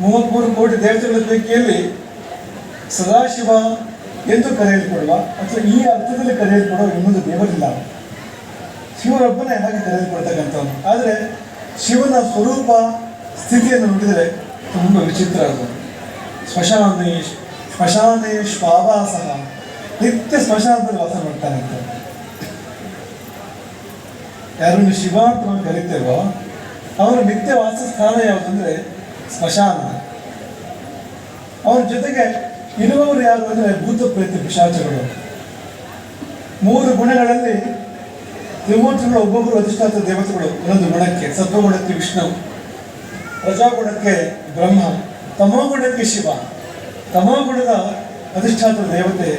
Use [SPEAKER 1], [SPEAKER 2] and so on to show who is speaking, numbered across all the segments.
[SPEAKER 1] ಮೂವತ್ಮೂರು ಕೋಟಿ ದೇವತೆಗಳ ಪೈಕಿಯಲ್ಲಿ ಸದಾಶಿವ ಎಂದು ಕರೆಯಲ್ಪಡುವ ಅಥವಾ ಈ ಅರ್ಥದಲ್ಲಿ ಕರೆಯಲ್ಪಡುವ ಇನ್ನೊಂದು ದೇವರಿಲ್ಲ ಶಿವರೊಬ್ಬನೇ ಹಾಗೆ ಕರೆಯಲ್ಪಡ್ತಕ್ಕಂಥವನು ಆದರೆ ಶಿವನ ಸ್ವರೂಪ ಸ್ಥಿತಿಯನ್ನು ನೋಡಿದರೆ ತುಂಬ ವಿಚಿತ್ರ ಅದು. ಸ್ಮಶಾನೇ ಸ್ಮಶಾನೇ ಶ್ವಾವಾಸ. ನಿತ್ಯ ಸ್ಮಶಾನದಲ್ಲಿ ವಾಸ ಮಾಡ್ತಾನೆ ಅಂತ ಯಾರನ್ನು ಶಿವ ಅಂತ ಕರಿತೇವೋ, ಅವರ ನಿತ್ಯ ವಾಸಸ್ಥಾನ ಯಾವುದಂದ್ರೆ ಸ್ಮಶಾನ. ಅವ್ರ ಜೊತೆಗೆ ಇರುವವರು ಯಾರು ಅಂದರೆ ಭೂತ ಪ್ರೀತಿ ಪಿಶಾಚಗಳು. ಮೂರು ಗುಣಗಳಲ್ಲಿ ತ್ರಿಮೂರ್ತಿಗಳು, ಒಬ್ಬೊಬ್ಬರು ಅಧಿಷ್ಠಾತ ದೇವತೆಗಳು. ಒಂದೊಂದು ಗುಣಕ್ಕೆ ಸತ್ವಗುಣಕ್ಕೆ ವಿಷ್ಣು, ಪ್ರಜಾಗುಣಕ್ಕೆ ಬ್ರಹ್ಮ, ತಮೋಗುಣಕ್ಕೆ ಶಿವ, ತಮೋಗುಣದ ಅಧಿಷ್ಠಾತ ದೇವತೆ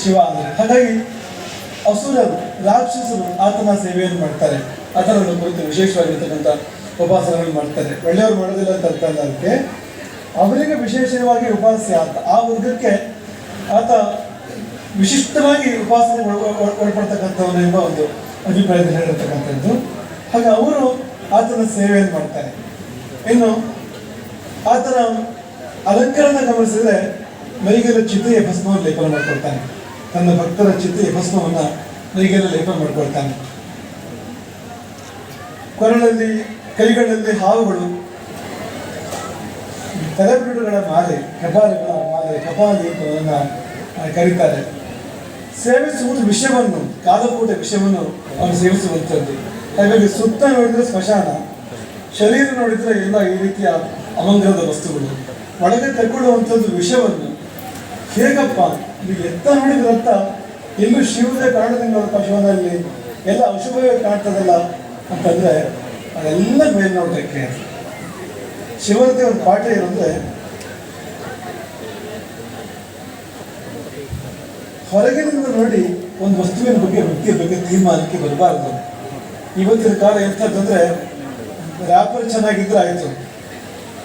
[SPEAKER 1] ಶಿವ ಅಂದರೆ. ಹಾಗಾಗಿ ಅಸುರರು, ರಾಕ್ಷಸರು ಆತನ ಸೇವೆಯನ್ನು ಮಾಡ್ತಾರೆ. ಅದರ ಕುರಿತು ವಿಶೇಷವಾಗಿರ್ತಕ್ಕಂಥ ಉಪಾಸನೆಗಳು ಮಾಡ್ತಾರೆ. ಒಳ್ಳೆಯವ್ರು ಮಾಡೋದಿಲ್ಲ ಅಂತ ಅರ್ಥ ಅಲ್ಲ ಅದಕ್ಕೆ. ಅವರಿಗೆ ವಿಶೇಷವಾಗಿ ಉಪಾಸ್ಯ ಆತ. ಆ ವರ್ಗಕ್ಕೆ ಆತ ವಿಶಿಷ್ಟವಾಗಿ ಉಪಾಸನೆ ಒಳ- ಒಳ- ಒಳಪಡ್ತಕ್ಕಂಥವನು ಎಂಬ ಒಂದು ಅಭಿಪ್ರಾಯದಲ್ಲಿ ಹೇಳಿರ್ತಕ್ಕಂಥದ್ದು ಹಾಗೆ ಅವರು ಆತನ ಸೇವೆಯನ್ನು ಮಾಡ್ತಾರೆ. ಇನ್ನು ಆತನ ಅಲಂಕರಣ ಗಮನಿಸಿದ್ರೆ ಮೈಗೆಲ್ಲ ಚಿತೆಯ ಭಸ್ಮವನ್ನು ಲೇಪನ ಮಾಡ್ಕೊಳ್ತಾನೆ. ತನ್ನ ಭಕ್ತರ ಚಿತೆಯ ಭಸ್ಮವನ್ನು ಮೈಗೆಲ್ಲ ಲೇಪನ ಮಾಡ್ಕೊಳ್ತಾನೆ. ಕೊರಳಲ್ಲಿ ಕೈಗಳಲ್ಲಿ ಹಾವುಗಳು ತಲೆಬಿಡುಗಳ ಮಾಲೆ ಕಪಾಲಗಳ ಮಾಲೆ ಕಪಾಲಿ ಕರೀತಾರೆ. ಸೇವಿಸುವುದು ವಿಷಯವನ್ನು ಕಾಲಕೂಟ ವಿಷಯವನ್ನು ಅವರು ಸೇವಿಸುವಂಥದ್ದು. ಹಾಗಾಗಿ ಸುತ್ತ ನೋಡಿದರೆ ಸ್ಮಶಾನ, ಶರೀರ ನೋಡಿದ್ರೆ ಎಲ್ಲ ಈ ರೀತಿಯ ಅಮಂಗಲದ ವಸ್ತುಗಳು. ಒಳಗೆ ತಗೊಳ್ಳುವಂಥದ್ದು ವಿಷಯವನ್ನು ಹೇಗಪ್ಪ ಇದು ಎತ್ತ ನೋಡಿದ್ರತ್ತ ಎಲ್ಲೂ ಶಿವದೇ ಕಾಣದಂಗ ಶಿವನಲ್ಲಿ ಎಲ್ಲ ಅಶುಭವೇ ಕಾಣ್ತದಲ್ಲ ಅಂತಂದ್ರೆ ಅದೆಲ್ಲ ಮೇಲ್ನೋಟಕ್ಕೆ ಶಿವನದೇ ಒಂದು ಪಾಠ ಏನಂದ್ರೆ, ಹೊರಗಿನಿಂದ ನೋಡಿ ಒಂದು ವಸ್ತುವಿನ ಬಗ್ಗೆ, ವ್ಯಕ್ತಿಯ ಬಗ್ಗೆ ತೀರ್ಮಾನಕ್ಕೆ ಬರಬಾರ್ದು. ಇವತ್ತಿನ ಕಾಲ ಎಂಥದ್ದಂದ್ರೆ ರ್ಯಾಪರ್ ಚೆನ್ನಾಗಿದ್ರೆ ಆಯ್ತು.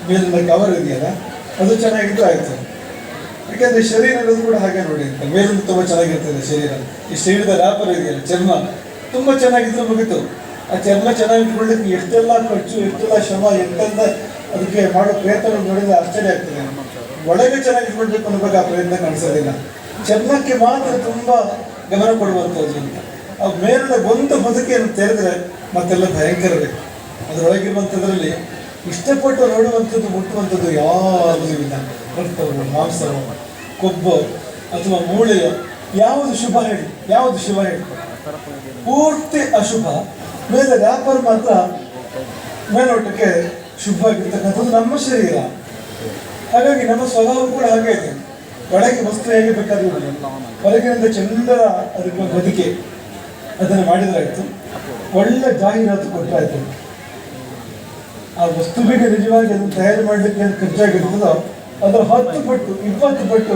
[SPEAKER 1] ಮೇಲಿನ ಕವರ್ ಇದೆಯಲ್ಲ, ಅದು ಚೆನ್ನಾಗಿದ್ರೆ ಆಯ್ತು. ಯಾಕೆಂದ್ರೆ ಶರೀರ ಇರೋದು ಕೂಡ ಹಾಗೆ ನೋಡಿ, ಅಂತ ಮೇಲಿಂದ ತುಂಬ ಚೆನ್ನಾಗಿರ್ತದೆ ಶರೀರ. ಈ ಶರೀರದ ರ್ಯಾಪರ್ ಇದೆಯಲ್ಲ, ಚರ್ಮ, ತುಂಬ ಚೆನ್ನಾಗಿದ್ರೆ ಮುಗಿತು. ಆ ಚರ್ಮ ಚೆನ್ನಾಗಿ ಇಟ್ಕೊಳ್ಳಿಕ್ಕೆ ಎಷ್ಟೆಲ್ಲ ಖರ್ಚು, ಎಷ್ಟೆಲ್ಲ ಶ್ರಮ ಎಂತೆಂದ ಅದಕ್ಕೆ ಮಾಡೋ ಪ್ರಯತ್ನ ನೋಡಿದ್ರೆ ಆಶ್ಚರ್ಯ ಆಗ್ತದೆ. ಒಳಗೆ ಚೆನ್ನಾಗಿ ಇಟ್ಕೊಳ್ಬೇಕು ಅನ್ನೋವಾಗ ಆ ಪ್ರಯತ್ನ ಕಾಣಿಸೋದಿಲ್ಲ. ಚರ್ಮಕ್ಕೆ ಮಾತ್ರ ತುಂಬ ಗಮನ ಕೊಡುವಂಥದ್ದು ಅಂತ ಆ ಮೇಲಿನ ಒಂದು ಬದುಕಿಯನ್ನು ತೆರೆದ್ರೆ ಮತ್ತೆಲ್ಲ ಭಯಂಕರವೇ ಅದರೊಳಗಿರುವಂಥದ್ರಲ್ಲಿ ಇಷ್ಟಪಟ್ಟು ನೋಡುವಂಥದ್ದು, ಮುಟ್ಟುವಂಥದ್ದು ಯಾವುದೂ ಇಲ್ಲ. ರಕ್ತವು, ಮಾಂಸವು, ಕೊಬ್ಬು ಅಥವಾ ಮೂಳೆಯೋ, ಯಾವುದು ಶುಭ ಹೇಳಿ, ಯಾವುದು ಶುಭ ಹೇಳಿ. ಪೂರ್ತಿ ಅಶುಭ. ಮೇಲೆ ವ್ಯಾಪಾರ ಮಾತ್ರ ಮೇಲ್ನೋಟಕ್ಕೆ ಶುಭವಾಗಿರ್ತಕ್ಕಂಥದ್ದು ನಮ್ಮ ಶರೀರ. ಹಾಗಾಗಿ ನಮ್ಮ ಸ್ವಭಾವ ಕೂಡ ಹಾಗೆ ಇದೆ. ಒಳಗೆ ವಸ್ತ್ರ ಹೇಗೆ ಬೇಕಾದ್ರೂ. ಹೊರಗಿನಿಂದ ಚಂದ ಅದಕ್ಕೆ ಬದುಕೆ ಅದನ್ನು ಮಾಡಿದ್ರಾಯ್ತು. ಒಳ್ಳೆ ಜಾಹೀರಾತು ಕೊಟ್ಟರಾಯ್ತು ಆ ವಸ್ತುವಿಗೆ ನಿಜವಾಗಿ ಅದನ್ನು ತಯಾರು ಮಾಡಲಿಕ್ಕೆ ಏನು ಖರ್ಚಾಗಿರ್ತದೋ ಅದರ ಹತ್ತು ಪಟ್ಟು, ಇಪ್ಪತ್ತು ಪಟ್ಟು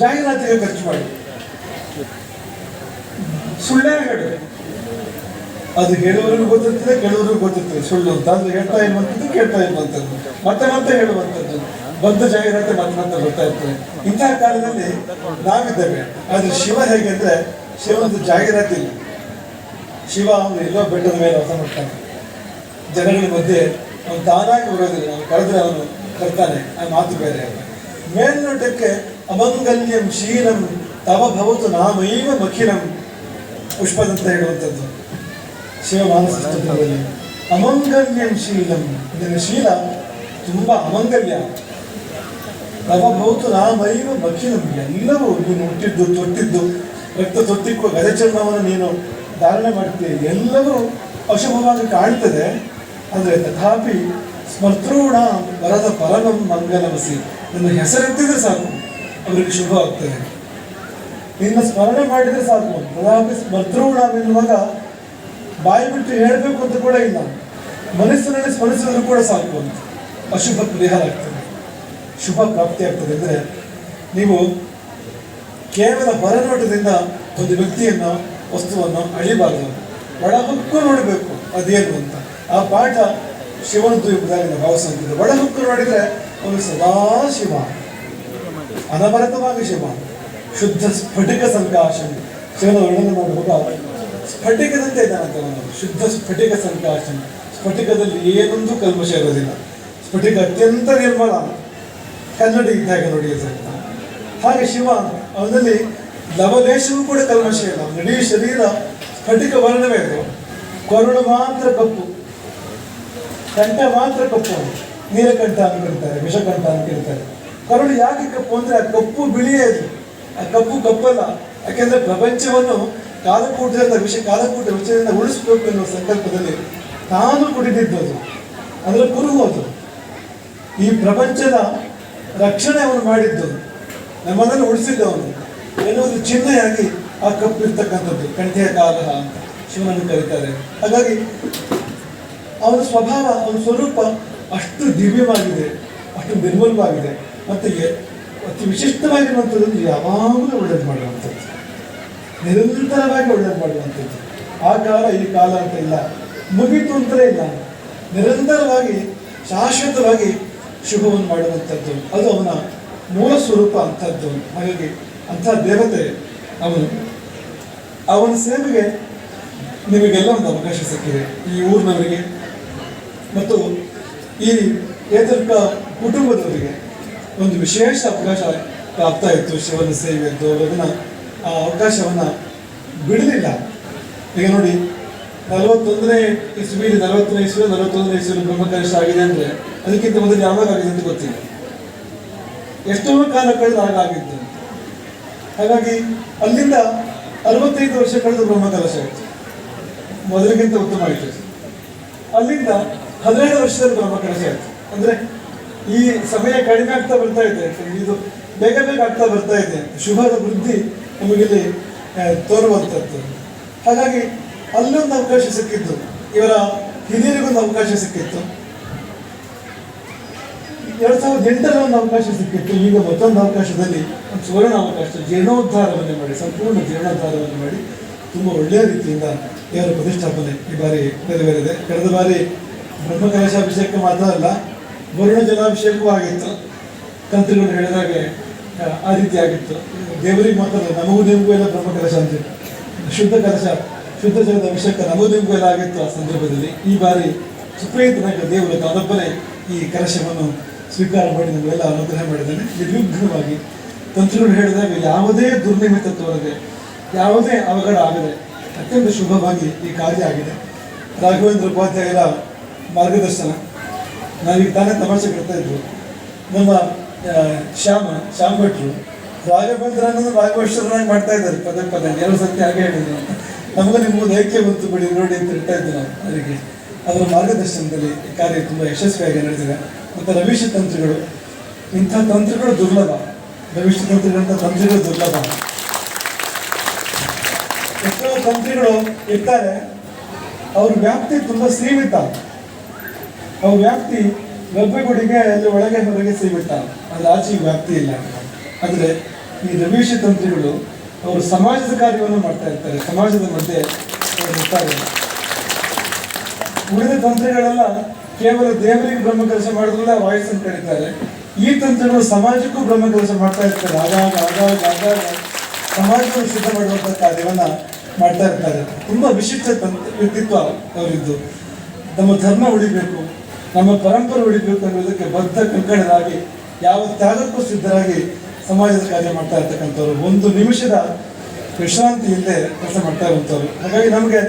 [SPEAKER 1] ಜಾಹೀರಾತಿಗೆ ಖರ್ಚು ಮಾಡಿ. ಸುಳ್ಳೇ ಹೇಳಿ ಅದು ಹೇಳುವವರಿಗೂ ಗೊತ್ತಿರ್ತದೆ, ಕೇಳುವವರಿಗೂ ಗೊತ್ತಿರ್ತದೆ. ಸುಳ್ಳು ಅಂತ. ಅದು ಹೇಳ್ತಾ ಇರುವಂಥದ್ದು ಕೇಳ್ತಾ ಇರುವಂಥದ್ದು ಮತ್ತೆ ಮತ್ತೆ ಹೇಳುವಂಥದ್ದು ಬಂದು ಜಾಹೀರಾತು ಮತ್ತೆ ಮತ್ತೆ ಬರ್ತಾ ಇರ್ತದೆ. ಇಂತಹ ಕಾಲದಲ್ಲಿ ನಾವಿದ್ದೇವೆ. ಆದ್ರೆ ಶಿವ ಹೇಗೆ ಅಂದ್ರೆ ಜಾಹೀರಾತು ಇಲ್ಲ. ಶಿವ ಅವನು ಎಲ್ಲೋ ಬೆಟ್ಟದ ಮೇಲೆ ವಾಸ ಮಾಡ್ತಾನೆ. ಜನಗಳ ಮಧ್ಯೆ ಅವನು ತಾನಾಗಿ ಬರೋದಿಲ್ಲ. ಅವನು ಕರೆದ್ರೆ ಅವನು ಬರ್ತಾನೆ. ಆ ಮಾತು ಬೇರೆ. ಮೇಲ್ನೋಟಕ್ಕೆ ಅಮಂಗಲ್ಯಂ ಶೀಲಂ ತವ ಭವತು ನಾಮೈವ ಮಖಿಲಂ, ಪುಷ್ಪದಂತ ಹೇಳುವಂಥದ್ದು ಸ್ತೋತ್ರದಲ್ಲಿ ಅಮಂಗಲ್ಯಂ ಶೀಲಂ. ಇದರ ಶೀಲ ತುಂಬ ಅಮಂಗಲ್ಯ. ರಾಮೈವ ನಾಮೈವ ಮಖಿಲಂ ಎಲ್ಲವೂ ನೀನು ಹುಟ್ಟಿದ್ದು, ತೊಟ್ಟಿದ್ದು, ರಕ್ತ ತೊಟ್ಟಿಕ್ಕುವ ಗಜಚರ್ಮವನ್ನು ನೀನು ಧಾರಣೆ ಮಾಡ್ತೀಯ. ಎಲ್ಲವೂ ಅಶುಭವಾಗಿ ಕಾಣ್ತದೆ. ಆದರೆ ತಥಾಪಿ ಸ್ಮರ್ತೃಣ ವರದ ಪರಮಂ ಮಂಗಲವಸಿ ನನ್ನ ಹೆಸರೆತ್ತಿದ್ರೆ ಸಾಕು. ಅವರಿಗೆ ಶುಭ ಆಗ್ತದೆ. ನಿನ್ನ ಸ್ಮರಣೆ ಮಾಡಿದರೆ ಸಾಕು. ತಥಾಪಿ ಸ್ಮರ್ತೃಣ ಎನ್ನುವಾಗ ಬಾಯಿ ಬಿಟ್ಟು ಹೇಳಬೇಕು ಅಂತ ಕೂಡ ಇಲ್ಲ. ಮನಸ್ಸಿನಲ್ಲಿ ಸ್ಮರಿಸಿದ್ರು ಕೂಡ ಸಾಕು ಅಂತ. ಅಶುಭ ಪರಿಹಾರ ಆಗ್ತದೆ. ಶುಭ ಪ್ರಾಪ್ತಿ ಆಗ್ತದೆ ಅಂದರೆ ನೀವು ಕೇವಲ ಹೊರನೋಟದಿಂದ ಒಂದು ವ್ಯಕ್ತಿಯನ್ನು, ವಸ್ತುವನ್ನು ಅಳಿಬಾರದು. ಒಳಹೊಕ್ಕು ನೋಡಬೇಕು, ಅದೇನು ಅಂತ. ಆ ಪಾಠ ಶಿವನದ್ದು ಎಂಬುದಾಗಿ ನಾವು ಒಳ ಹುಕ್ಕು ನೋಡಿದರೆ ಅವನು ಸದಾ ಶಿವ. ಅನವರತವಾಗಿ ಶಿವ. ಶುದ್ಧ ಸ್ಫಟಿಕ ಸಂಕಾಶ ಶಿವನ ವರ್ಣನೆ ಮಾಡುವಾಗ ಸ್ಫಟಿಕದಂತೆ ಇದ್ದಾನಂತೆ ಅವನು ಶುದ್ಧ ಸ್ಫಟಿಕ ಸಂಕಾಶನ ಸ್ಫಟಿಕದಲ್ಲಿ ಏನೊಂದು ಕಲ್ಮಶ ಇರೋದಿಲ್ಲ. ಸ್ಫಟಿಕ ಅತ್ಯಂತ ನಿರ್ಮಲ. ಕನ್ನಡಿ ಇದ್ದಾಗ ನೋಡಿ ಅಂತ. ಹಾಗೆ ಶಿವ, ಅವನಲ್ಲಿ ಲವಲೇಶವೂ ಕೂಡ ಕಲ್ಮಶ ಇಲ್ಲ. ಇಡೀ ಶರೀರ ಸ್ಫಟಿಕ ವರ್ಣವೇ ಇದೆ ಕೊರಳು ಮಾತ್ರ ಕಪ್ಪು. ಕಂಠ ಮಾತ್ರ ಕಪ್ಪು ನೀಲಕಂಠ ಅಂತ ಕರೀತಾರೆ ವಿಷಕಂಠ ಅಂತ ಕರೀತಾರೆ ಕರುಳು ಯಾಕೆ ಕಪ್ಪು ಅಂದ್ರೆ ಆ ಕಪ್ಪು ಬಿಳಿಯೇ ಅದು. ಆ ಕಪ್ಪು ಕಪ್ಪಲ್ಲ. ಯಾಕೆಂದ್ರೆ ಪ್ರಪಂಚವನ್ನು ಕಾಲಕೂಟದಿಂದ ವಿಷ ಕಾಲಕೂಟ ವಿಷಯದಿಂದ ಉಳಿಸಬೇಕು ಎನ್ನುವ ಸಂಕಲ್ಪದಲ್ಲಿ ತಾನು ಕುಡಿದಿದ್ದು ಅದು ಅದರ ಅದು. ಈ ಪ್ರಪಂಚದ ರಕ್ಷಣೆ ಅವನು ಮಾಡಿದ್ದು. ನಮ್ಮನ್ನು ಉಳಿಸಿದ್ದವನು ಎನ್ನುವುದು ಚಿಹ್ನೆಯಾಗಿ ಆ ಕಪ್ಪಿರ್ತಕ್ಕಂಥದ್ದು ಕಂಠೆಯ ಕಾಲ ಅಂತ ಶಿವನನ್ನು ಕರೀತಾರೆ. ಹಾಗಾಗಿ ಅವನ ಸ್ವಭಾವ, ಅವನ ಸ್ವರೂಪ ಅಷ್ಟು ದಿವ್ಯವಾಗಿದೆ, ಅಷ್ಟು ನಿರ್ಮಲವಾಗಿದೆ. ಮತ್ತು ಅತಿ ವಿಶಿಷ್ಟವಾಗಿರುವಂಥದ್ದು ಯಾವಾಗಲೂ ಒಳ್ಳೇದು ಮಾಡುವಂಥದ್ದು. ನಿರಂತರವಾಗಿ ಒಳ್ಳೇದು ಮಾಡುವಂಥದ್ದು. ಆ ಕಾಲ ಈ ಕಾಲ ಅಂತ ಇಲ್ಲ. ಮುಗಿತು ಅಂತಲೇ ಇಲ್ಲ. ನಿರಂತರವಾಗಿ, ಶಾಶ್ವತವಾಗಿ ಶುಭವನ್ನು ಮಾಡುವಂಥದ್ದು. ಅದು ಅವನ ಮೂಲ ಸ್ವರೂಪ ಅಂಥದ್ದು. ಹಾಗಾಗಿ ಅಂಥ ದೇವತೆ ಅವನು. ಅವನ ಸೇವೆಗೆ ನಿಮಗೆಲ್ಲ ಒಂದು ಅವಕಾಶ ಸಿಕ್ಕಿದೆ. ಈ ಊರಿನವರಿಗೆ ಮತ್ತು ಈ ಏತರ್ಕ ಕುಟುಂಬದವರಿಗೆ ಒಂದು ವಿಶೇಷ ಅವಕಾಶ ಪ್ರಾಪ್ತ ಇತ್ತು ಶಿವನ ಸೇವೆಯದ್ದು ಅದನ್ನ ಆ ಅವಕಾಶವನ್ನು ಬಿಡಲಿಲ್ಲ. ಈಗ ನೋಡಿ, ನಲವತ್ತೊಂದನೇ ಇಸ್ವಿಲಿ ನಲವತ್ತನೇ ಇಸ್ವಿ ನಲವತ್ತೊಂದನೇ ಇಸ್ವಿಲಿ ಬ್ರಹ್ಮಕಲಶ ಆಗಿದೆ ಅಂದರೆ ಅದಕ್ಕಿಂತ ಮೊದಲು ಯಾವಾಗ ಆಗಿದೆ ಅಂತ ಗೊತ್ತಿಲ್ಲ. ಎಷ್ಟೋ ಕಾಲ ಕಳೆದು ಹಾಗಾಗಿತ್ತು ಹಾಗಾಗಿ ಅಲ್ಲಿಂದ ಅರವತ್ತೈದು ವರ್ಷ ಕಳೆದು ಬ್ರಹ್ಮಕಲಶ ಆಯಿತು. ಮೊದಲಿಗಿಂತ ಉತ್ತಮ ಆಯಿತು. ಅಲ್ಲಿಂದ ಹದಿನೈದು ವರ್ಷದಲ್ಲಿ ಬ್ರಹ್ಮಕಲಶ ಆಯಿತು. ಅಂದ್ರೆ ಈ ಸಮಯ ಕಡಿಮೆ ಆಗ್ತಾ ಬರ್ತಾ ಇದೆ. ಇದು ಬೇಗ ಬೇಗ ಆಗ್ತಾ ಬರ್ತಾ ಇದೆ. ಶುಭದ ವೃದ್ಧಿ ನಮಗಿಲ್ಲಿ ತೋರುವಂಥದ್ದು ಹಾಗಾಗಿ ಅಲ್ಲೊಂದು ಅವಕಾಶ ಸಿಕ್ಕಿದ್ದು, ಇವರ ಹಿರಿಯರಿಗೊಂದು ಅವಕಾಶ ಸಿಕ್ಕಿತ್ತು. ಎರಡ್ ಸಾವಿರದ ಎಂಟರ ಒಂದು ಅವಕಾಶ ಸಿಕ್ಕಿತ್ತು, ಈಗ ಮತ್ತೊಂದು ಅವಕಾಶದಲ್ಲಿ ಒಂದು ಸುವರ್ಣ ಅವಕಾಶ, ಜೀರ್ಣೋದ್ಧಾರವನ್ನು ಮಾಡಿ, ಸಂಪೂರ್ಣ ಜೀರ್ಣೋದ್ಧಾರವನ್ನು ಮಾಡಿ ತುಂಬ ಒಳ್ಳೆಯ ರೀತಿಯಿಂದ ದೇವರ ಪ್ರತಿಷ್ಠಾಪನೆ ಈ ಬಾರಿ ನೆರವೇರಿದೆ. ಕಳೆದ ಬಾರಿ ಬ್ರಹ್ಮಕಲಶಾಭಿಷೇಕ ಮಾತ್ರ ಅಲ್ಲ ವರುಣ ಜಲಾಭಿಷೇಕವೂ ಆಗಿತ್ತು. ತಂತ್ರಿಗಳು ಹೇಳಿದಾಗೆ, ಆ ರೀತಿ ಆಗಿತ್ತು. ದೇವರಿಗೆ ಮಾತ್ರ ನಮಗೂ ನಿಮಗೂ ಎಲ್ಲ ಬ್ರಹ್ಮ ಕಲಶ ಅಂತ ಶುದ್ಧ ಕಲಶ ಶುದ್ಧ ಜಲದ ಅಭಿಷೇಕ ನಮಗೂ ನಿಮಗೂ ಎಲ್ಲ ಆಗಿತ್ತು ಆ ಸಂದರ್ಭದಲ್ಲಿ. ಈ ಬಾರಿ ಸುಪ್ರೀತನಾಗ ದೇವರು ತಾನೊಬ್ಬನೇ ಈ ಕಲಶವನ್ನು ಸ್ವೀಕಾರ ಮಾಡಿ ನಮಗೆಲ್ಲ ಅನುಗ್ರಹ ಮಾಡಿದ್ದಾನೆ. ನಿರ್ವಿಘ್ನವಾಗಿ ತಂತ್ರಗಳು ಹೇಳಿದಾಗ ಯಾವುದೇ ದುರ್ನಿಮಿತ್ತ ತೋರದೆ ಯಾವುದೇ ಅವಘಡ ಆಗದೆ ಅತ್ಯಂತ ಶುಭವಾಗಿ ಈ ಕಾರ್ಯ ಆಗಿದೆ. ರಾಘವೇಂದ್ರ ಉಪಾಧ್ಯಾಯರ ಮಾರ್ಗದರ್ಶನ. ನಾವೀಗ ತಾನೇ ತಮಾಷೆ ಇದ್ರು ನಮ್ಮ ಶ್ಯಾಮ ಶ್ಯಾಮ್ ಭಟ್ರು ಅನ್ನೋದು ರಾಘವೇಶ್ವರನಾಗಿ ಮಾಡ್ತಾ ಇದ್ದಾರೆ, ಪದೇ ಪದೇ. ಎರಡು ಸತ್ಯ ಹಾಗೆ ಹೇಳಿದ್ರು ನಮಗೂ ನಿಮ್ಮ ಧೈಕ್ಯ ಬಂತು ಬಿಡಿ, ನೋಡಿ ಅಂತ ಹೇಳ್ತಾ ಇದ್ದಾರೆ ಅದಕ್ಕೆ ಅದರ ಮಾರ್ಗದರ್ಶನದಲ್ಲಿ ಕಾರ್ಯ ತುಂಬ ಯಶಸ್ವಿಯಾಗಿ ನಡೆದಿದೆ. ಮತ್ತು ರವೀಶ ತಂತ್ರಗಳು, ಇಂಥ ತಂತ್ರಗಳು ದುರ್ಲಭ. ರವೀಶ ತಂತ್ರಗಳಂಥ ತಂತ್ರಗಳು ದುರ್ಲಭ. ಎಷ್ಟೋ ತಂತ್ರಿಗಳು ಇರ್ತಾರೆ, ಅವ್ರ ವ್ಯಾಪ್ತಿ ತುಂಬ ಸೀಮಿತ. ಅವ್ರ ವ್ಯಾಪ್ತಿ ಗರ್ಭಗುಡಿಗೆ ಅಲ್ಲಿ ಒಳಗೆ ಹೊರಗೆ ಸೀಮಿತ. ಅದ್ರ ಆಚೆಗೆ ವ್ಯಾಪ್ತಿ ಇಲ್ಲ. ಆದ್ರೆ ಈ ರವೀಶ ತಂತ್ರಿಗಳು ಅವರು ಸಮಾಜದ ಕಾರ್ಯವನ್ನು ಮಾಡ್ತಾ ಇರ್ತಾರೆ, ಸಮಾಜದ ಮಧ್ಯೆ ಉಳಿದ ತಂತ್ರಗಳೆಲ್ಲ ಕೇವಲ ದೇವರಿಗೆ ಬ್ರಹ್ಮ ಕೆಲಸ ಮಾಡಿದ್ರಲ್ಲ ಅಂತ ಕರೀತಾರೆ ಈ ತಂತ್ರಗಳು ಸಮಾಜಕ್ಕೂ ಬ್ರಹ್ಮ ಕೆಲಸ ಮಾಡ್ತಾ ಇರ್ತಾರೆ. ಆಗಾಗ ಆಗಾಗ ಆಗಾಗ ಸಮಾಜವನ್ನು ಸಿದ್ಧ ಮಾಡುವಂಥ ಕಾರ್ಯವನ್ನ ಮಾಡ್ತಾ ಇರ್ತಾರೆ. ತುಂಬಾ ವಿಶಿಷ್ಟ ತಂತ್ರ ವ್ಯಕ್ತಿತ್ವ ಅವರಿದ್ದು. ನಮ್ಮ ಧರ್ಮ ಉಳಿಬೇಕು, ನಮ್ಮ ಪರಂಪರೆ ಉಳಿಬೇಕು ಅನ್ನೋದಕ್ಕೆ ಬದ್ಧ ಕಂಕಣರಾಗಿ ಯಾವ ತ್ಯಾಗಕ್ಕೂ ಸಿದ್ಧರಾಗಿ ಸಮಾಜದ ಕಾರ್ಯ ಮಾಡ್ತಾ ಇರ್ತಕ್ಕಂಥವ್ರು, ಒಂದು ನಿಮಿಷದ ವಿಶ್ರಾಂತಿ ಇಲ್ಲದೆ ಕೆಲಸ ಮಾಡ್ತಾ ಇರುವಂಥವ್ರು. ಹಾಗಾಗಿ ನಮಗೆ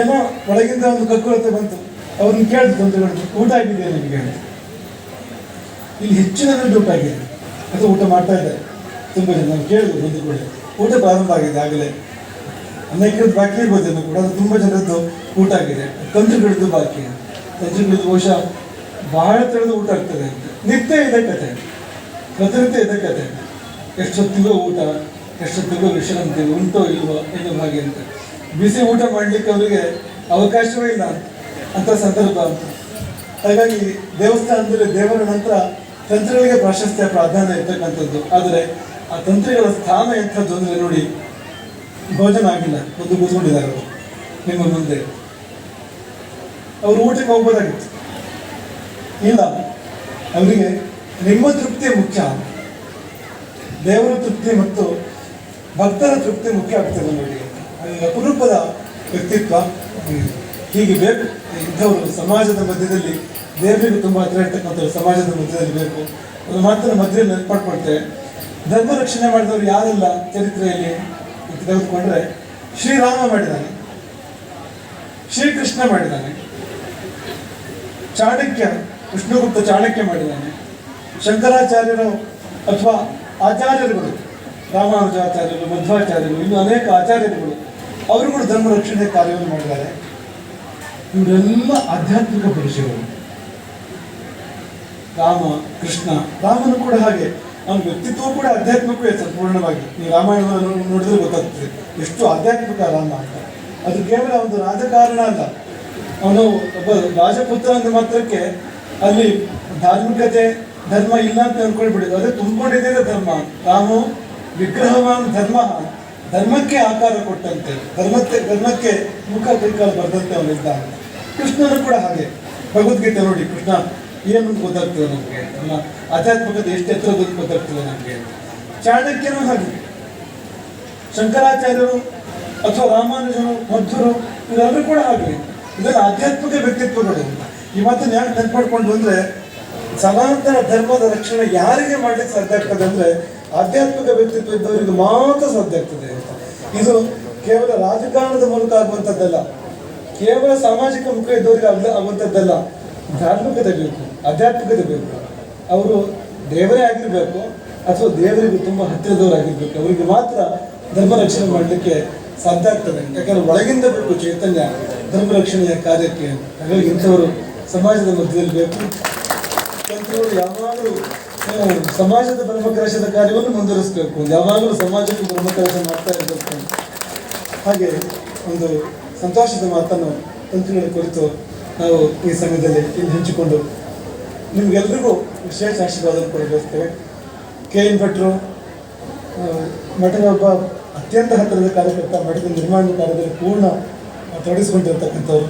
[SPEAKER 1] ಏನೋ ಒಳಗಿಂದ ಒಂದು ಕಕ್ಕುಳತೆ ಬಂತು. ಅವ್ರನ್ನ ಕೇಳಿದ್ರು ತಂತ್ರಗಳು ಊಟ ಆಗಿದೆಯಾ ನಿಮಗೆ ಇಲ್ಲಿ ಹೆಚ್ಚಿನ ಊಟ ಆಗಿದೆ ಅದು ಊಟ ಮಾಡ್ತಾ ಇದ್ದಾರೆ. ತುಂಬ ಜನ ನಾವು ಕೇಳಿದ್ರು ಬಂದು ಕೂಡ ಊಟ ಪ್ರಾರಂಭ ಆಗಿದೆ ಆಗಲೇ. ಅನೇಕರದ್ದು ಬಾಕಿ ಇರ್ಬೋದೇನೋ ಕೂಡ, ಅದು ತುಂಬ ಜನದ್ದು ಊಟ ಆಗಿದೆ. ತಂತ್ರಗಳದ್ದು ಬಾಕಿ. ತಂತ್ರಗಳದ್ದು ಬಹುಶಃ ಬಹಳ ಥರದ ಊಟ ಆಗ್ತದೆ ನಿತ್ಯ ಇದೆ ಕತೆ ಪ್ರತಿನಿತ್ಯ ಇದೆ ಕತೆ ಎಷ್ಟೊತ್ತಿಗೋ ಊಟ ಎಷ್ಟೊತ್ತಿಗೋ ವಿಶ್ರಾಂತಿ ಉಂಟೋ ಇಲ್ವೋ ಎನ್ನುವ ಹಾಗೆ ಅಂತ. ಬಿಸಿ ಊಟ ಮಾಡಲಿಕ್ಕೆ ಅವರಿಗೆ ಅವಕಾಶವೇ ಇಲ್ಲ ಅಂತ ಸಂದರ್ಭ ಅಂತ. ಹಾಗಾಗಿ ದೇವಸ್ಥಾನದಲ್ಲಿ ದೇವರ ನಂತರ ತಂತ್ರಗಳಿಗೆ ಪ್ರಾಶಸ್ತ್ಯ ಪ್ರಾಧಾನ್ಯ ಇರ್ತಕ್ಕಂಥದ್ದು. ಆದರೆ ಆ ತಂತ್ರಿಗಳ ಸ್ಥಾನ ಎಂಥದ್ದು ಅಂದರೆ ನೋಡಿ, ಭೋಜನ ಆಗಿಲ್ಲ. ಒಂದು ಕೂತ್ಕೊಂಡಿದ್ದಾರೆ ಅವರು. ನಿಮ್ಮ ಮುಂದೆ. ಅವರು ಊಟಕ್ಕೆ ಹೋಗ್ಬೋದಾಗಿತ್ತು. ಇಲ್ಲ. ಅವರಿಗೆ ನಿಮ್ಮ ತೃಪ್ತಿ ಮುಖ್ಯ. ದೇವರ ತೃಪ್ತಿ ಮತ್ತು ಭಕ್ತರ ತೃಪ್ತಿ ಮುಖ್ಯ ಆಗ್ತದೆ ನೋಡಿ ಅಪರೂಪದ ವ್ಯಕ್ತಿತ್ವ ಹೀಗೆ ಬೇಕು. ಇಂಥವರು ಸಮಾಜದ ಮಧ್ಯದಲ್ಲಿ ದೇವರಿಗೂ ತುಂಬ ಹತ್ರ ಇರ್ತಕ್ಕಂಥ ಸಮಾಜದ ಮಧ್ಯದಲ್ಲಿ ಬೇಕು. ಒಂದು ಮಾತನ್ನು ಮಧ್ಯದಲ್ಲಿ ನೆನಪಾಡ್ಕೊಳ್ತೇವೆ ಧರ್ಮ ರಕ್ಷಣೆ ಮಾಡಿದವರು ಯಾರೆಲ್ಲ ಚರಿತ್ರೆಯಲ್ಲಿ ತೆಗೆದುಕೊಂಡ್ರೆ ಶ್ರೀರಾಮ ಮಾಡಿದ್ದಾನೆ. ಶ್ರೀಕೃಷ್ಣ ಮಾಡಿದ್ದಾನೆ. ಚಾಣಕ್ಯ, ವಿಷ್ಣುಗುಪ್ತ ಚಾಣಕ್ಯ ಮಾಡಿದ್ದಾನೆ. ಶಂಕರಾಚಾರ್ಯರು ಅಥವಾ ಆಚಾರ್ಯರುಗಳು, ರಾಮಾನುಜಾಚಾರ್ಯರು, ಮಧ್ವಾಚಾರ್ಯರು, ಇನ್ನು ಅನೇಕ ಆಚಾರ್ಯರುಗಳು, ಅವರುಗಳು ಧರ್ಮ ರಕ್ಷಣೆ ಕಾರ್ಯವನ್ನು ಮಾಡಿದ್ದಾರೆ. ಇವರೆಲ್ಲ ಆಧ್ಯಾತ್ಮಿಕ ಪುರುಷರು. ರಾಮ, ಕೃಷ್ಣ, ರಾಮನು ಕೂಡ ಹಾಗೆ. ಅವನ ವ್ಯಕ್ತಿತ್ವ ಕೂಡ ಆಧ್ಯಾತ್ಮಿಕವೇ ಸಂಪೂರ್ಣವಾಗಿ. ನೀವು ರಾಮಾಯಣವನ್ನು ನೋಡಿದ್ರೆ ಗೊತ್ತಾಗ್ತದೆ. ಎಷ್ಟು ಆಧ್ಯಾತ್ಮಿಕ ರಾಮ ಅಂತ. ಅದು ಕೇವಲ ಒಂದು ರಾಜಕಾರಣ ಅಲ್ಲ. ಅವನು ಒಬ್ಬ ರಾಜಪುತ್ರ ಅಂದ ಮಾತ್ರಕ್ಕೆ ಅಲ್ಲಿ ಧಾರ್ಮಿಕತೆ ಧರ್ಮ ಇಲ್ಲ ಅಂತ ಅನ್ಕೊಂಡ್ಬಿಡಿದ್ದು ಅದೇ ತುಂಬಿಕೊಂಡಿದ್ದೀರ ಧರ್ಮ. ತಾನು ವಿಗ್ರಹವಾನ್ ಧರ್ಮ. ಧರ್ಮಕ್ಕೆ ಆಕಾರ ಕೊಟ್ಟಂತೆ. ಧರ್ಮಕ್ಕೆ ಧರ್ಮಕ್ಕೆ ಮುಖ ಕೈಕಾಲು ಬರೆದಂತೆ ಅವನಿದ್ದ ಕೃಷ್ಣನು ಕೂಡ ಹಾಗೆ. ಭಗವದ್ಗೀತೆ ನೋಡಿ, ಕೃಷ್ಣ, ಏನು ಗೊತ್ತಾಗ್ತದೆ ನಮಗೆ? ನಮ್ಮ ಆಧ್ಯಾತ್ಮಿಕತೆ ಎಷ್ಟು ಎತ್ತರದ ಗೊತ್ತಾಗ್ತದೆ ನಮಗೆ. ಚಾಣಕ್ಯನೂ ಹಾಗೆ. ಶಂಕರಾಚಾರ್ಯರು ಅಥವಾ ರಾಮಾನುಜರು ಮಧ್ವರು ಇವರೆಲ್ಲರೂ ಕೂಡ ಹಾಗೆ. ಇದೆಲ್ಲ ಆಧ್ಯಾತ್ಮಿಕ ವ್ಯಕ್ತಿತ್ವಗಳು ಈ ಮಾತನ್ನು ಯಾಕೆ ನೆನ್ಪಾಡ್ಕೊಂಡು ಬಂದ್ರೆ ಸನಾತನ ಧರ್ಮದ ರಕ್ಷಣೆ ಯಾರಿಗೆ ಮಾಡ್ಲಿಕ್ಕೆ ಸಾಧ್ಯ ಆಗ್ತದೆ ಅಂದ್ರೆ ಆಧ್ಯಾತ್ಮಿಕ ವ್ಯಕ್ತಿತ್ವ ಇದ್ದವರಿಗೆ ಮಾತ್ರ ಸಾಧ್ಯ ಆಗ್ತದೆ ಅಂತ. ಇದು ಕೇವಲ ರಾಜಕಾರಣದ ಮೂಲಕ ಆಗುವಂಥದ್ದಲ್ಲ. ಕೇವಲ ಸಾಮಾಜಿಕ ಮುಖ ಇದ್ದವರಿಗೆ ಅಲ್ಲ ಧಾರ್ಮಿಕತೆ ಬೇಕು, ಆಧ್ಯಾತ್ಮಿಕತೆ ಬೇಕು. ಅವರು ದೇವರೇ ಆಗಿರ್ಬೇಕು ಅಥವಾ ದೇವರಿಗೆ ತುಂಬ ಹತ್ತಿರದವರಾಗಿರ್ಬೇಕು. ಅವರಿಗೆ ಮಾತ್ರ ಧರ್ಮ ರಕ್ಷಣೆ ಮಾಡಲಿಕ್ಕೆ ಸಾಧ್ಯ ಆಗ್ತದೆ. ಯಾಕಂದ್ರೆ ಒಳಗಿಂದ ಬೇಕು ಚೈತನ್ಯ, ಧರ್ಮ ರಕ್ಷಣೆಯ ಕಾರ್ಯಕ್ಕೆ. ಹಾಗಾಗಿ ಇಂಥವರು ಸಮಾಜದ ಮಧ್ಯದಲ್ಲಿ ಬೇಕು. ತಂತ್ರಗಳು ಯಾವಾಗಲೂ ಸಮಾಜದ ಕೆಲಸದ ಕಾರ್ಯವನ್ನು ಮುಂದುವರಿಸಬೇಕು. ಯಾವಾಗಲೂ ಸಮಾಜಕ್ಕೆ ಧರ್ಮ ಕೆಲಸ ಮಾಡ್ತಾ ಇರಬೇಕು ಹಾಗೆ ಒಂದು ಸಂತೋಷದ ಮಾತನ್ನು ತಂತ್ರಗಳ ಕುರಿತು ನಾವು ಈ ಸಮಯದಲ್ಲಿ ಇಲ್ಲಿ ಹಂಚಿಕೊಂಡು ನಿಮ್ಗೆಲ್ರಿಗೂ ವಿಶೇಷ ಆಶೀರ್ವಾದ ಕೊಡಬೇಕೇ ಕೆ ಎನ್ ಭಟ್ರು ಮಠದ ಒಬ್ಬ ಅತ್ಯಂತ ಹತ್ತಿರದ ಕಾರ್ಯಕರ್ತ, ಮಠದ ನಿರ್ಮಾಣ ಕಾರ್ಯದಲ್ಲಿ ಪೂರ್ಣ ತೊಡಗಿಸ್ಕೊಂಡಿರ್ತಕ್ಕಂಥವ್ರು.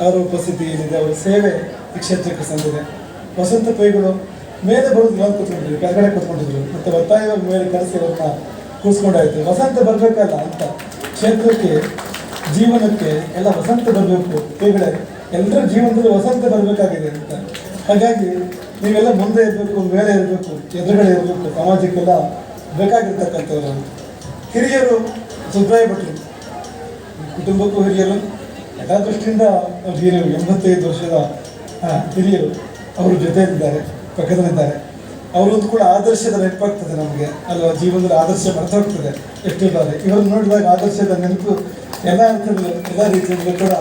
[SPEAKER 1] ಅವರ ಉಪಸ್ಥಿತಿ ಏನಿದೆ ಅವರ ಸೇವೆ ಈ ಕ್ಷೇತ್ರಕ್ಕೆ ಸಂದಿದೆ. ವಸಂತ ಕೈಗಳು ಮೇಲೆ ಬರೋದಿಲ್ಲ ಅಂತ ಕೂತ್ಕೊಂಡಿದ್ರು ಕೆಳಗಡೆ ಕೂತ್ಕೊಂಡಿದ್ರು. ಮತ್ತೆ ಒತ್ತಾಯವಾಗಿ ಮೇಲೆ ಕರೆಸಿ ಅವ್ರನ್ನ ಕೂರಿಸ್ಕೊಂಡಾಯ್ತು. ವಸಂತ ಬರಬೇಕಲ್ಲ ಅಂತ ಕ್ಷೇತ್ರಕ್ಕೆ, ಜೀವನಕ್ಕೆ ಎಲ್ಲ ವಸಂತ ಬರಬೇಕು. ಕೈಗಳೇ ಎಲ್ಲರ ಜೀವನದಲ್ಲಿ ವಸಂತ ಬರಬೇಕಾಗಿದೆ ಅಂತ. ಹಾಗಾಗಿ ನೀವೆಲ್ಲ ಮುಂದೆ ಇರಬೇಕು, ಮೇಲೆ ಇರಬೇಕು, ಎದುರುಗಡೆ ಇರಬೇಕು, ಸಮಾಜಕ್ಕೆಲ್ಲ ಬೇಕಾಗಿರ್ತಕ್ಕಂಥವ್ರು. ಹಿರಿಯರು ಸುಬ್ರಾಯ ಭಟ್ರು ಕುಟುಂಬಕ್ಕೂ ಹಿರಿಯರು. ಎಲ್ಲ ದೃಷ್ಟಿಯಿಂದ ಹಿರಿಯರು, ಎಂಬತ್ತೈದು ವರ್ಷದ ಹಿರಿಯರು. ಅವರು ಇದ್ದಾರೆ ಪಕ್ಕದಲ್ಲಿದ್ದಾರೆ ಅವರೊಂದು ಕೂಡ ಆದರ್ಶದ ನೆನಪಾಗ್ತದೆ ನಮಗೆ. ಅಲ್ವಾ? ಜೀವನದಲ್ಲಿ ಆದರ್ಶ ಬರ್ತಾ ಹೋಗ್ತದೆ. ಎಷ್ಟಿದ್ದಾರೆ ಇವರು ನೋಡಿದಾಗ ಆದರ್ಶದ ನೆನಪು ಎಲ್ಲ ಅರ್ಥದಲ್ಲೂ, ಎಲ್ಲ ರೀತಿಯಲ್ಲೂ ಕೂಡ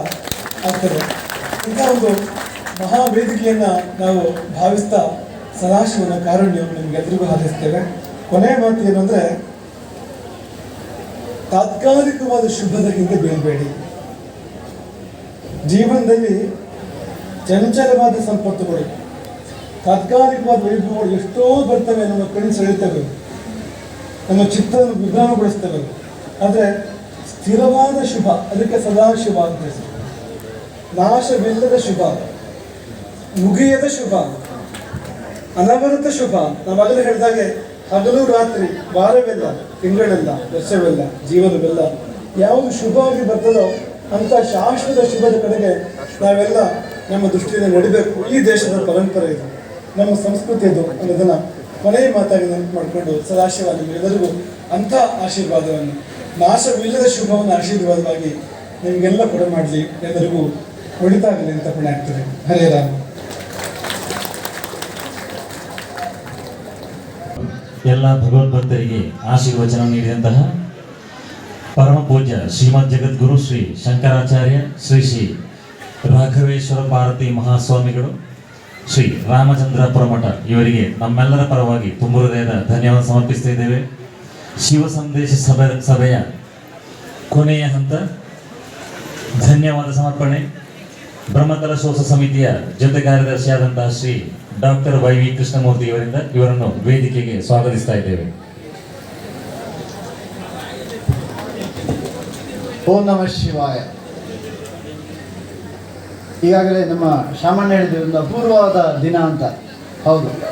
[SPEAKER 1] ಆಗ್ತದೆ. ಇಂಥ ಒಂದು ಮಹಾ ವೇದಿಕೆಯನ್ನು ನಾವು ಭಾವಿಸ್ತಾ ಸದಾಶಿವನ ಕಾರುಣ್ಯವನ್ನು ನಿಮಗೆಲ್ಲರಿಗೂ ಹಾರೈಸ್ತೇವೆ. ಕೊನೆಯ ಮಾತು ಏನಂದರೆ ತಾತ್ಕಾಲಿಕವಾದ ಶುಭದ ಹಿಂದೆ ಬೀಳಬೇಡಿ. ಜೀವನದಲ್ಲಿ ಚಂಚಲವಾದ ಸಂಪತ್ತುಗಳು. ತಾತ್ಕಾಲಿಕವಾದ ವೈಭವಗಳು ಎಷ್ಟೋ ಬರ್ತವೆ ನಮ್ಮ ಕಣ್ಣು ಸೆಳೆಯುತ್ತವೆ ನಮ್ಮ ಚಿತ್ರವನ್ನು ವಿಭ್ರಮಗೊಳಿಸ್ತವೆ ಆದರೆ ಸ್ಥಿರವಾದ ಶುಭ, ಅದಕ್ಕೆ ಸದಾ ಶುಭ ಅಂತ ನಾಶವಿಲ್ಲದ ಶುಭ, ಮುಗಿಯದ ಶುಭ, ಅನವರತ ಶುಭ. ನಾವಾಗಲೇ ಹೇಳಿದಾಗೆ, ಹಗಲು ರಾತ್ರಿ, ವಾರವೆಲ್ಲ, ತಿಂಗಳೆಲ್ಲ, ವರ್ಷವೆಲ್ಲ, ಜೀವನವೆಲ್ಲ ಯಾವುದು ಶುಭವಾಗಿ ಬರ್ತದೋ ಅಂತ ಶಾಶ್ವತ ಶುಭದ ಕಡೆಗೆ ನಾವೆಲ್ಲ ನಮ್ಮ ದೃಷ್ಟಿಯಿಂದ ನಡಿಬೇಕು. ಈ ದೇಶದ ಪರಂಪರೆ ಇದು. ನಮ್ಮ ಸಂಸ್ಕೃತಿ ಇದು ಅನ್ನೋದನ್ನ ಕೊನೆಯ ಮಾತಾಗಿ ನೆನಪು ಮಾಡಿಕೊಂಡು ಸದಾಶಿವ ಎಲ್ಲರಿಗೂ ಅಂಥ ಆಶೀರ್ವಾದವನ್ನು, ನಾಶವಿಲ್ಲದ ಶುಭವನ್ನು ಆಶೀರ್ವಾದವಾಗಿ ನಿಮಗೆಲ್ಲ ಕೊಡ ಮಾಡಲಿ. ಎಲ್ಲರಿಗೂ ಒಳಿತಾಗಲಿ ಅಂತ ಪುಣ್ಯ ಆಗ್ತದೆ. ಹರೇ ರಾಮ.
[SPEAKER 2] ಎಲ್ಲ ಭಗವದ್ಭಕ್ತರಿಗೆ ಆಶೀರ್ವಚನ ನೀಡಿದಂತಹ ಪರಮ ಪೂಜ್ಯ ಶ್ರೀಮದ್ ಜಗದ್ಗುರು ಶ್ರೀ ಶಂಕರಾಚಾರ್ಯ, ಶ್ರೀ ಶ್ರೀ ರಾಘವೇಶ್ವರ ಭಾರತಿ ಮಹಾಸ್ವಾಮಿಗಳು. ಶ್ರೀ ರಾಮಚಂದ್ರ ಪುರಮಠ ಇವರಿಗೆ ನಮ್ಮೆಲ್ಲರ ಪರವಾಗಿ ತುಂಬ ಹೃದಯದ ಧನ್ಯವಾದ ಸಮರ್ಪಿಸ್ತಾ ಇದ್ದೇವೆ. ಶಿವ ಸಂದೇಶ ಸಭೆ, ಸಭೆಯ ಕೊನೆಯ ಹಂತ ಧನ್ಯವಾದ ಸಮರ್ಪಣೆ. ಬ್ರಹ್ಮಕಲಶೋತ್ಸವ ಸಮಿತಿಯ ಜೊತೆ ಕಾರ್ಯದರ್ಶಿಯಾದಂತಹ Shri doctor Y V Krishnamurthy ಇವರಿಂದ ಇವರನ್ನು ವೇದಿಕೆಗೆ ಸ್ವಾಗತಿಸ್ತಾ ಇದ್ದೇವೆ.
[SPEAKER 3] ಓಂ ನಮಃ ಶಿವಾಯ. ಈಗಾಗಲೇ ನಮ್ಮ ಸಾಮಾನ್ಯ ಹೇಳಿದ್ರೆ ಒಂದು ಅಪೂರ್ವವಾದ ದಿನ ಅಂತ. ಹೌದು.